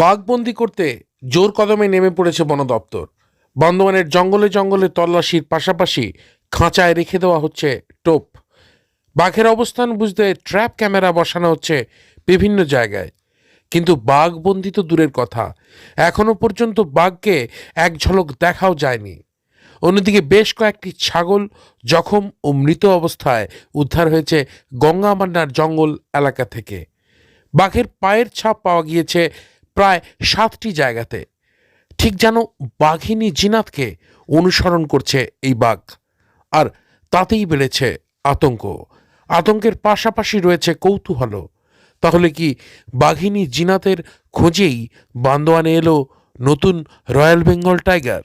বাঘবন্দি করতে জোর কদমে নেমে পড়েছে বন দপ্তর। বর্ধমানের জঙ্গলে জঙ্গলে তল্লাশির পাশাপাশি খাঁচায় রেখে দেওয়া হচ্ছে টোপ। বাঘের অবস্থান বুঝতে ট্র্যাপ ক্যামেরা বসানো হচ্ছে বিভিন্ন জায়গায়। কিন্তু বাঘবন্দি তো দূরের কথা। এখনও পর্যন্ত বাঘকে এক ঝলক দেখাও যায়নি। অন্যদিকে বেশ কয়েকটি ছাগল জখম ও মৃত অবস্থায় উদ্ধার হয়েছে গঙ্গামান্নার জঙ্গল এলাকা থেকে। বাঘের পায়ের ছাপ পাওয়া গিয়েছে প্রায় সাতটি জায়গাতে। ঠিক যেন বাঘিনী জিনাতকে অনুসরণ করছে এই বাঘ। আর তাতেই বেড়েছে আতঙ্ক। আতঙ্কের পাশাপাশি রয়েছে কৌতূহল তাহলে কি বাঘিনী জিনাতের খোঁজেই বান্দোয়ানে এলো নতুন royal Bengal tiger?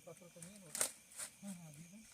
passou também, não. Ah, vida.